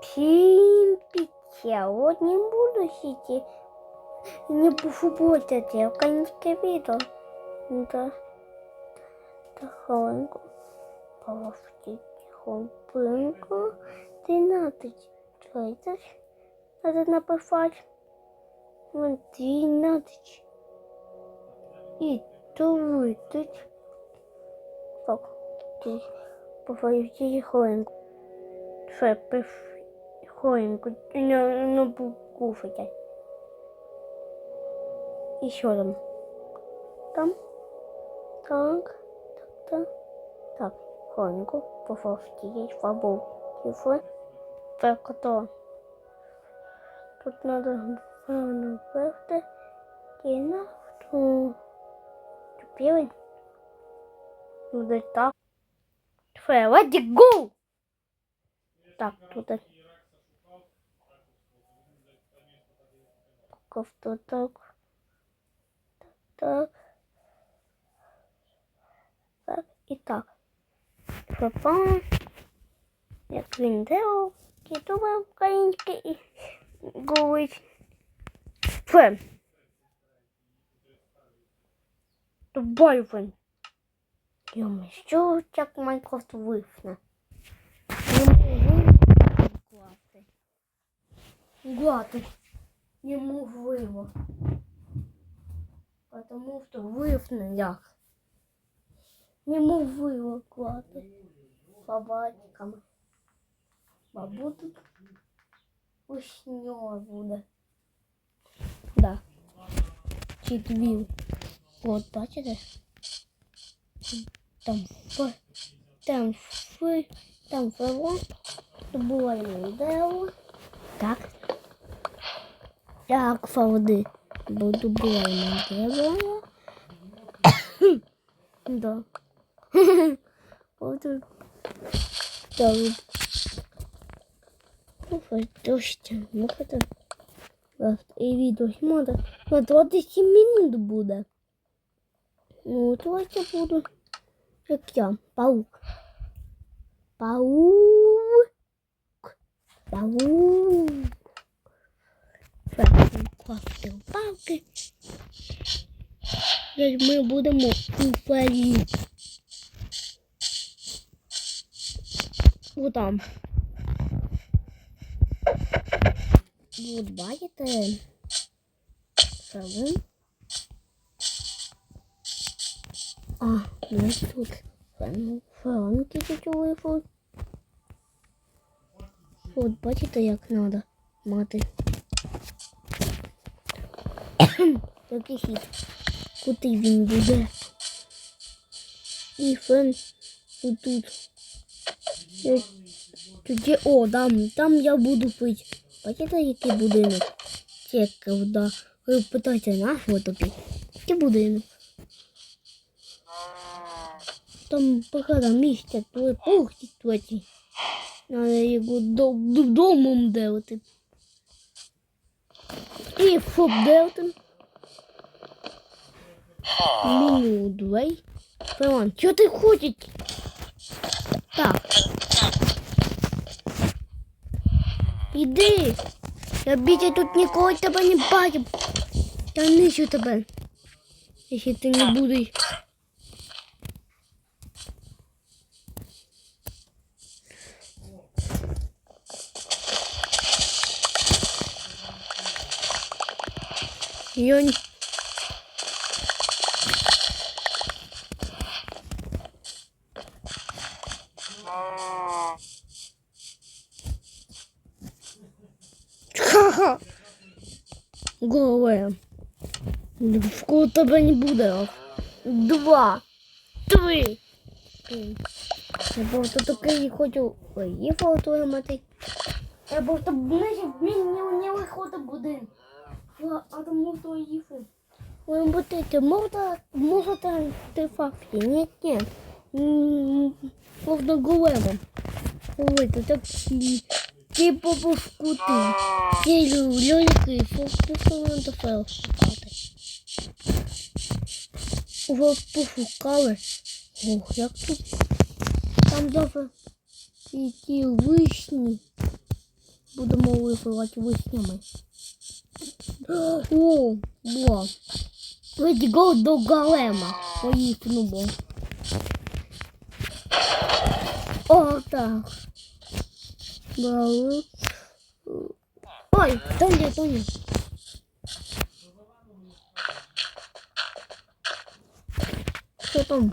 Всім сьогодні буду сидіти. Не буду українське відео. Да. Тихонько. Половчи тихонько. Тринадцать. Чуєте? Надо написать. Вон тринадцать. И тридцать. Так. Ти повторюю тихонько. Все, Не, не буду кушать. Еще там. Там. Так. Так, так. Так, тихонько. Повторюю фабу. Тихо. Так, то. Тут надо правильно ввести. І нафту. Тупили. Ну, десь так. Все, let's go! Так, тут. Кофту так. Так. Так і так. Папа. Як він делав, кітове українське і говорить. Фен. Давай фен. Йоми, що як Майнкрафт вифне? Не можу глати. Глати. Неможливо. Потому що вифне як. Неможливо глати. Собачками. Бабу тут вкусньо буде. Да. Чи дві. От, бачите? Там ф, там ф, там фево. Добуваємо дерево. Так. Так, фауди. Бо добуваємо дерево. Да. Вот тут. Да, вот. Ну, хоть дождь, ну, это... І відео знімати на 27 минут буде. Ну, давайте буду, як я, паук. Паук. Паук. Так, класти палки. Зараз ми будемо у фарі. О, там. От бачите. Саме. А, ну ось тут. Фен- Франки тут вийшов. От бачите, як треба мати. Такий хід. Куди він буде? І фен отут. Е, Тоді, о, там, там я буду пити. Бачите, який будинок? Цікаво, да. Ви питаєте, нашого тобі? Який будинок? Там багато місця, твої пухті твоті. Надо його до- додому делати. І фоп делати. Меню двей. Ферман, що ти хочеш? Так. Іди. Я більше тут ніколи тебе не бачив. Я нищу тебе. Якщо ти не будеш. Я не... Ха-ха. Голе. В кого тебе не буде. Два. Три. Я просто такий хочу. Ой, є фото ламати. Я просто знаєш, мені не виходить будинок. Может быть, это можно, может, артефакты? Нет, нет. Можно големом. Ой, это так типа бушкуты. Серию лёлика и фокусом надо файлшикати. Уже пошукали. Ох, як тут. Там добре і ті вишні. Будемо випивати выснимать. О, во. Let's go до голема. Поїхну бо. О, так. Бали. Ой, Тоня, Тоня. Що там?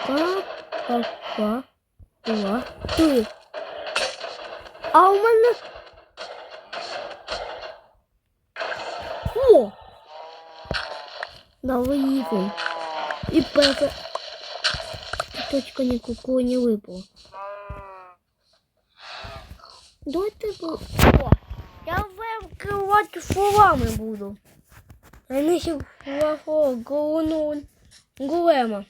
Ну-ка, опа, два, три. А у мене. О! Давай їхай. І перша точка нікого не випала. Давайте бо. О, я вимкривати словами буду. Я не ще головного голема. А потім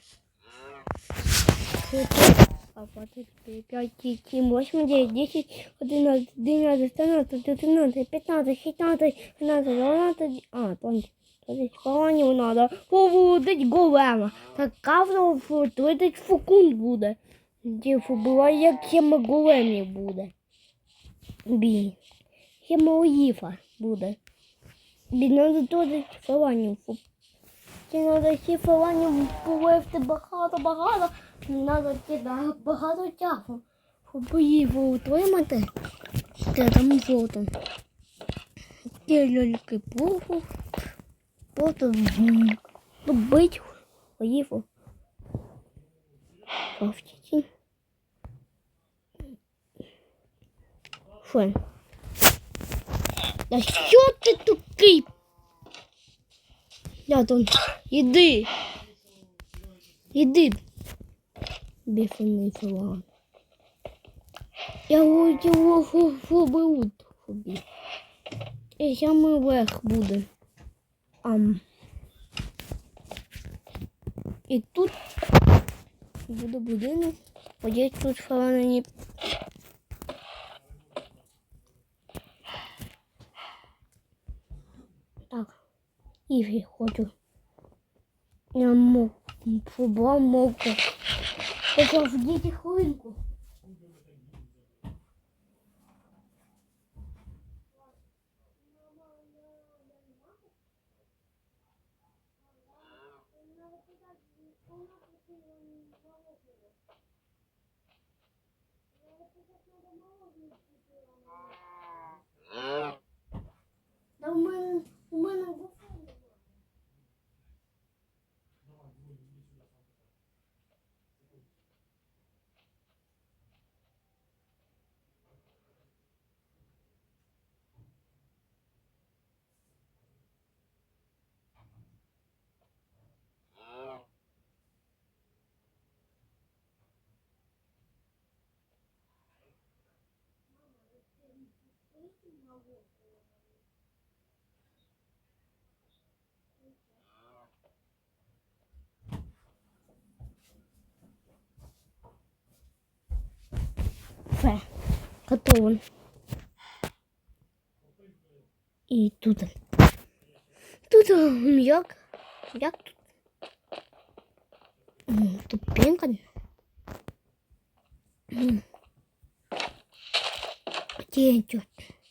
5, 7, 8, 9, 10, 11, 12, 13, 14, 15, 16, 17, 12, а, точно. Тобто спаланів треба поводить голема. Така в 30 секунд буде. Діву була як хема големів буде. Бій. Хема Оїфа буде. Бій, треба теж фаланів. Ті треба всі фаланів повести багато-багато. Надо тебе багато тягу, щоб її утримати. Це там золото. Ті ляльки плохо. Просто добить поїву. Повтіті. Що? Да що ти тупий? Я тут. Іди. Іди. Біфаний филан. Я хотів фобеут фобі. І саме верх буде. Ам. І тут буде будинок. Подять тут фалані. Так. І хочу. Я мог. Фуба мовку. Я ждите хвилинку. Да у мене, у мене Все, готово. І тут. Тут м, як? Як тут? М, Тут пенка. М. Где идет? Так.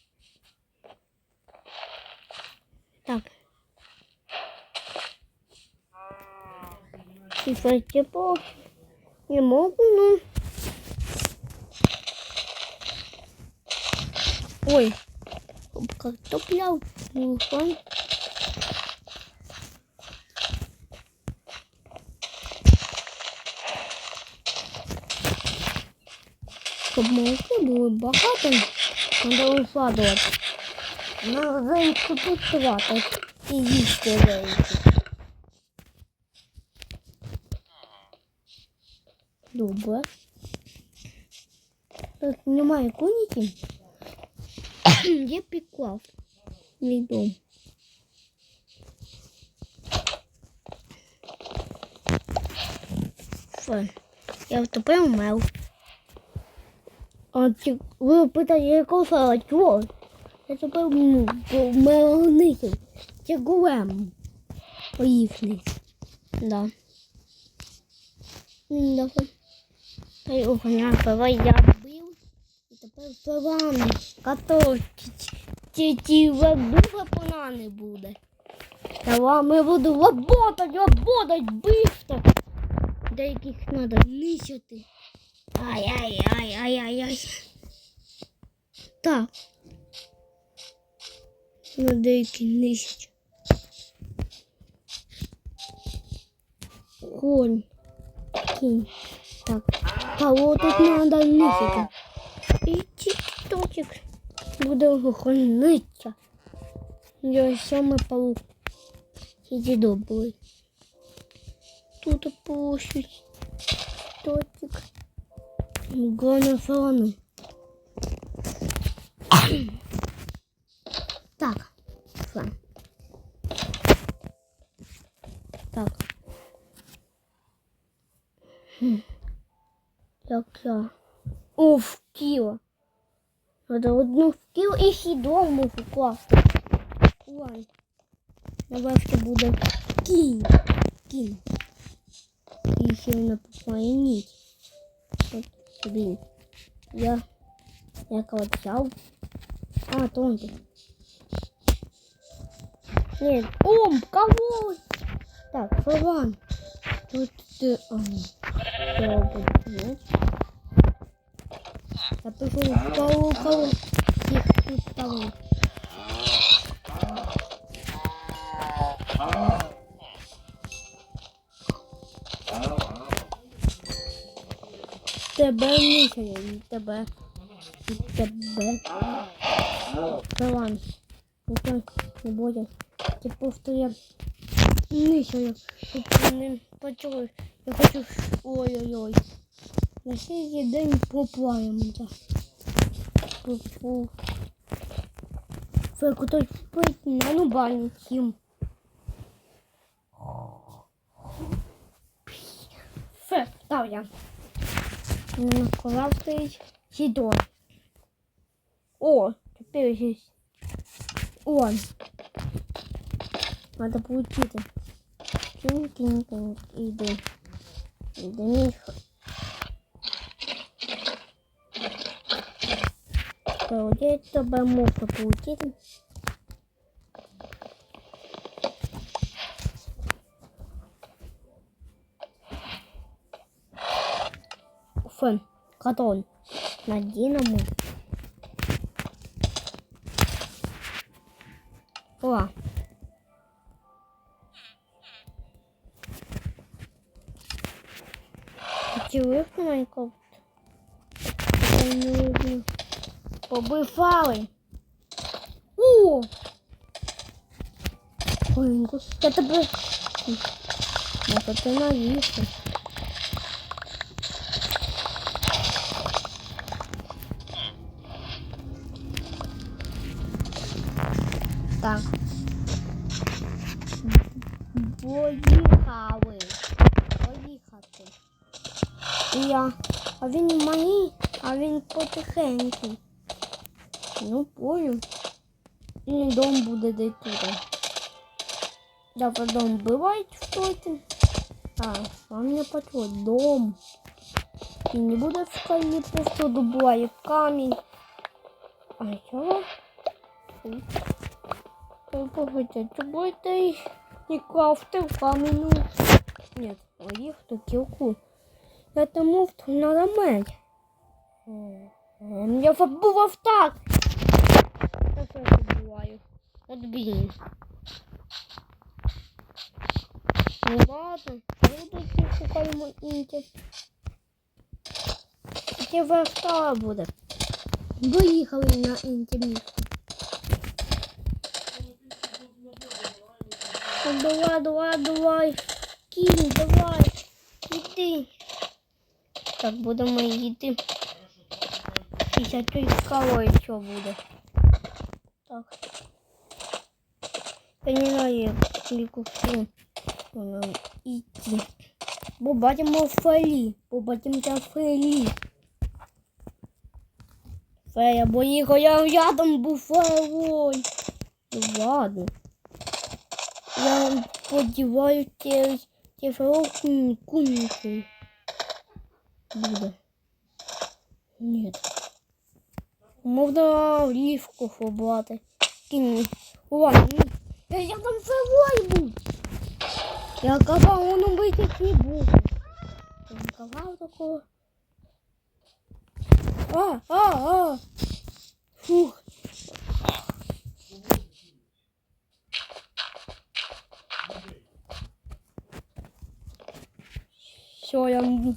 Типа, типа, не могу, ну. Ой, картопля, телефон. Щоб молоко було багато, треба висадувати. На зайку тут хватить і їсти зайку. Добре. Так, немає коніки. Я піклав. Мій дом. Все. Я втопив мел. А ті, ви питаєте, яку салат? Чого? Я тепер мелоників. Це голем. Поїхали. Да. М, Я його пива я бив. І тепер пивами Ті-ті Дуже понани буде. Та вами буду работать, работать быстро. Деяких надо нищити. Ай-яй-яй-яй-яй-яй. Так. Ну, деякі нищать. Конь. Кінь. Так. Кого тут надо нищити? І тік-токик буде охоронитися. Я сьомий паук. Иди добрый. Тут площадь. Тотик. Главное фоны. Надо одну вкіл і хідом можу класти. Ой. Давайте буде кінь. Кінь. І ще не попає ніч. От тобі. Я. Я кого взяв. А, то он тут. Нет. Ом, кого? Так, Фаван. Тут ты... А, нет. Нет. Я кого, кого? Всех тут кого. Тебе нічого, і тебе. І тебе. Роман. Ніхто не буде. Ти просто я нічого. Тут не почув. Я хочу. Ой-ой-ой. На сьогодні день поплаємося. Попу. Феку той спить на нубальні тім. Фе, став я. На колав стоїть сідон. О, тепер здесь. Он. Надо получить. Кинь-кинь-кинь. Иди. Иди, Миха. Где тебе можна получити? Фен, катон. На Побифали. О! Ой, я тебе... Може ти навіщо? Так. Поїхали. Поїхати. І я. А він мені, а він потихеньку. Ну, понял. І дом буде де тут. Да, потом бывает что-то. А, вам не подходит дом. И не буду в камне просто дубла камень. А чего? Погодите, чого ты не крафтив каменю? Нет, а їх то кілку. Я тому надо мать. Я забував так. От блін. Ну ладно, буду шукаємо інті. Тільки верста буде. Виїхали на інтиміст. Давай, давай, давай. Кінь, давай. Іди. Так, будемо йти. Після той кого що буде. Так. Я не знаю, як тільки що нам йти. Бо бачимо фелі. Бо бачимо фелі. Фея, бо їхав я рядом був фейлой. Ну ладно. Я сподіваюся, ТФО кунку буде. Ні. Можна в лівку ховати. Кінь. Ладно, ні. я, там февой був. Я казав, воно бити не буде. Я казав такого. А, а, а. Фух. Все, я... м-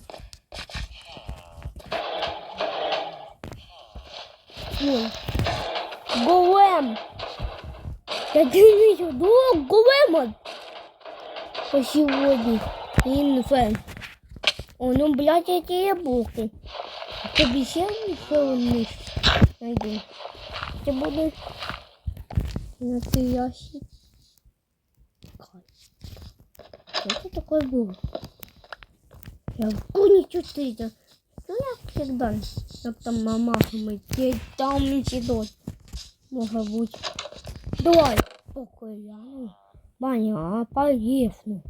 Я дивлюся, до голема! По сьогодні. Інфен. О, ну, блядь, эти яблоки. Тобі ще ще вниз найду. Це буде настоящий кайф. Что это такое было? Я в не чувствую. Ну, я всегда. Как там мама мы там сидот. Может быть. Давай. Покояну. Баня, поїхну.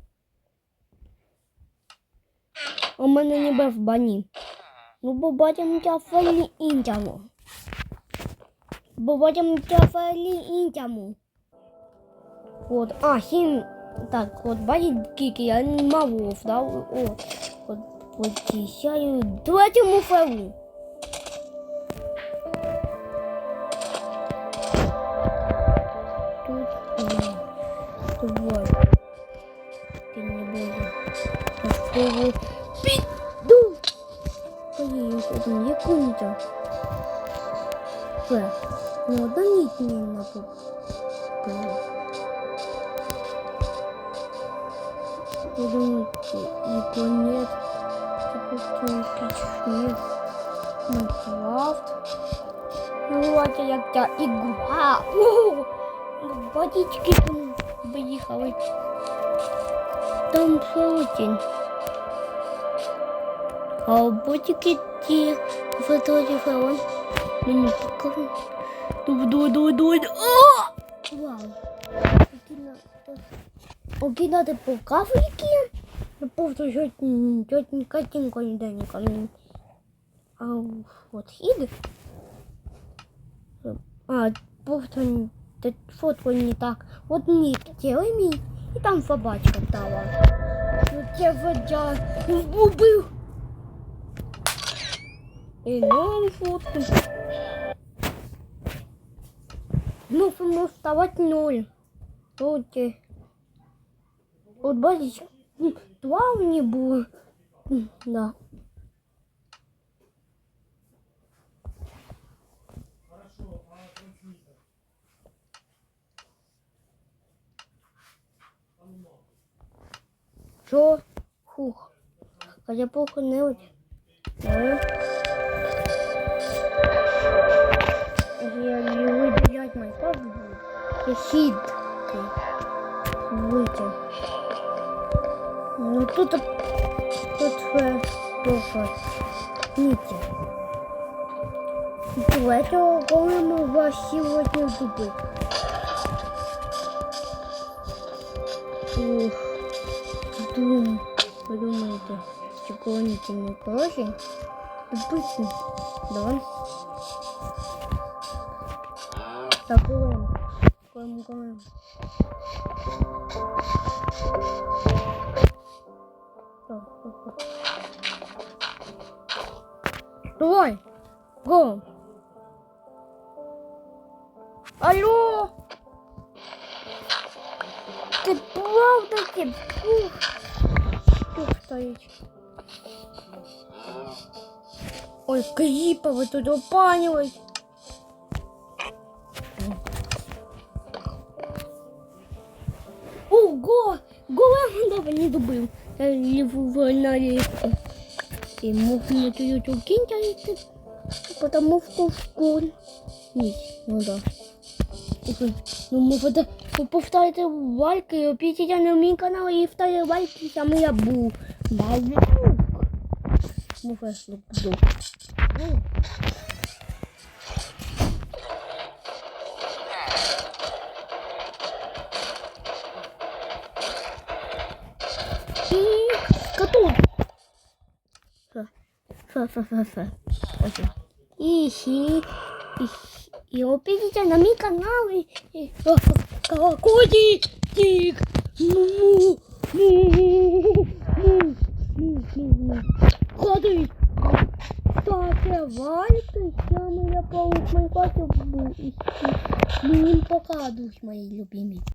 У мене ніби в бані. Ну, бо батям тяфелі індяму. Бо батям тяфелі індяму. От, а, хін, так, от, бачить, скільки я мавов, да? О, от, почищаю третьому феру. Тут, Феру. Піду! Поїду один, яку нічого. Фе, ну, да ніч не на тут. Я думаю, его нет. Допустим, нет. Майнкрафт. Ну, вот я тебя игра. О, водички там выехали. Там очень. А ботики ті фотографували. Мені покажу. Давай, давай, давай, давай. О! Вау. Окидати по кафельки. Просто тетенька тінько денька. А от хід. А, просто фотку не так. Вот ник делай мій. І там собачка дала. Ну це водя вбив. І нову фотку. Мусимо вставати ноль. Окей. От бачиш, м, два мені було. М, Да. Що? Хух. Хотя плохо не очень. Я не выделять Майнкрафт буду. И хит. Выйти. Ну тут тут тоже нити. Третього, по-моєму, вас сьогодні вбити. Ух. Дум. Подумайте, клоните не короче. Обычно. Давай. Так. Так, так, так. Давай. Го. Алло. Ты правда ты? Ух. Ух, стоїть. Ой, кріпа, ви тут опанюють. добив. Я ліву на річку. І можна тую ту кінця йти. Потому что в школі. Ні, ну да. Окей. Ну, ми буде повторити вальки, опітіть на мій канал і вторі вальки, саме я був. Бабук. Ну, весело буду. Ну. Фе-фе-фе-фе. Ось. І ще. І, і опять на мій канал. І, і, Котик! Ну, ну, ну, ну, ну, ну. Ходить! Ставте лайки, я моя паук Майнкрафтів був. І, і, і, пока, друзі мої любимі.